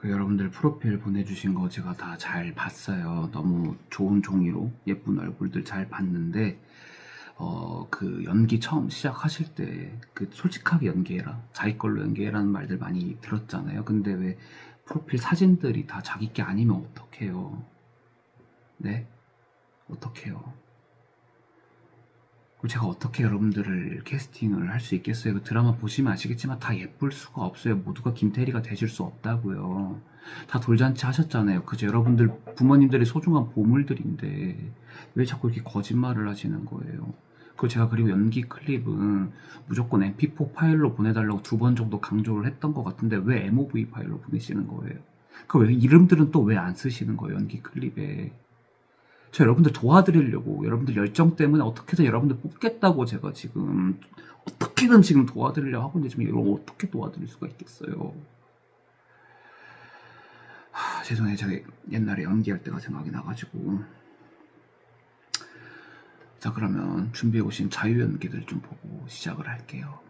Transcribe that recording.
그 여러분들 프로필 보내주신 거 제가 다 잘 봤어요. 너무 좋은 종이로 예쁜 얼굴들 잘 봤는데, 어, 그 연기 처음 시작하실 때, 그 솔직하게 연기해라. 자기 걸로 연기해라는 말들 많이 들었잖아요. 근데 왜 프로필 사진들이 다 자기 게 아니면 어떡해요? 네? 어떡해요? 그리고 제가 어떻게 여러분들을 캐스팅을 할 수 있겠어요? 그 드라마 보시면 아시겠지만 다 예쁠 수가 없어요. 모두가 김태리가 되실 수 없다고요. 다 돌잔치 하셨잖아요. 그저 여러분들 부모님들의 소중한 보물들인데 왜 자꾸 이렇게 거짓말을 하시는 거예요? 그 제가 그리고 연기 클립은 무조건 MP4 파일로 보내달라고 두 번 정도 강조를 했던 것 같은데 왜 MOV 파일로 보내시는 거예요? 그왜 이름들은 또 왜 안 쓰시는 거예요? 연기 클립에? 저 여러분들 도와드리려고 여러분들 열정 때문에 어떻게든 여러분들 뽑겠다고 제가 지금 어떻게든 지금 도와드리려고 하고 있는데 지금 이걸 어떻게 도와드릴 수가 있겠어요? 하, 죄송해요. 제가 옛날에 연기할 때가 생각이 나가지고 자 그러면 준비해 오신 자유 연기들 좀 보고 시작을 할게요.